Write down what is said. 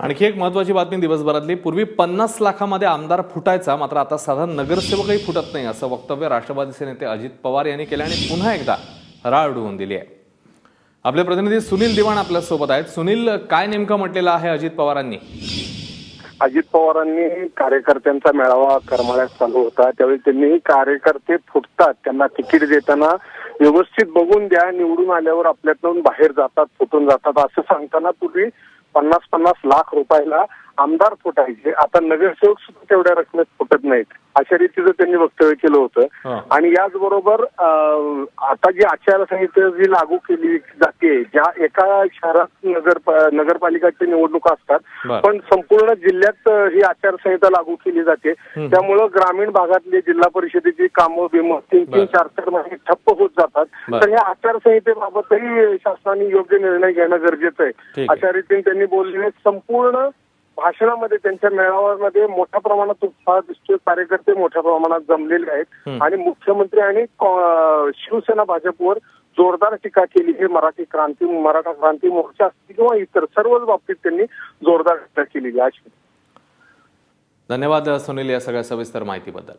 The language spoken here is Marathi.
आणखी एक महत्वाची बातमी दिवसभरातली. पूर्वी पन्नास लाखामध्ये आमदार फुटायचा मात्र आता साधारण नगरसेवकही फुटत नाही असं वक्तव्य राष्ट्रवादीचे नेते अजित पवार यांनी केले आणि पुन्हा एकदा राळ उडवून दिली आहे. आपले प्रतिनिधी सुनील दिवाण आपल्यासोबत आहेत. सुनील काय नेमकं म्हटलेलं आहे अजित पवारांनी? अजित पवारांनी कार्यकर्त्यांचा मेळावा करमाळ्यात चालू होता. त्यावेळी त्यांनी कार्यकर्ते फुटतात त्यांना तिकीट देताना व्यवस्थित बघून द्या निवडून आल्यावर आपल्यातून बाहेर जातात फुटून जातात असं सांगताना पूर्वी पन्नास पन्नास लाख रुपयाला आमदार फुटायचे. आता नगरसेवक सुद्धा तेवढ्या रकमेत फुटत नाहीत. अशा रीतीचं त्यांनी वक्तव्य केलं होतं. आणि याचबरोबर आता जी आचारसंहिता जी लागू केली जाते ज्या एका शहरात नगर नगरपालिकाच्या निवडणुका असतात. पण संपूर्ण जिल्ह्यात ही आचारसंहिता लागू केली जाते त्यामुळं ग्रामीण भागातले जिल्हा परिषदेची कामं बिमं तीन. तीन चार चार महिने ठप्प होत जातात. तर या आचारसंहितेबाबतही शासनाने योग्य निर्णय घेणं गरजेचं आहे. अशा रीतीने त्यांनी बोललेले संपूर्ण भाषणामध्ये त्यांच्या मेळाव्यामध्ये मोठ्या प्रमाणात उत्साह दिसतोय. कार्यकर्ते मोठ्या प्रमाणात जमलेले आहेत. आणि मुख्यमंत्री आणि शिवसेना भाजपवर जोरदार टीका केली. आहे मराठी क्रांती मराठा क्रांती मोर्चा असतील किंवा इतर सर्वच बाबतीत त्यांनी जोरदार टीका केलेली आहे. अशी धन्यवाद सुनील या सगळ्या सविस्तर माहितीबद्दल.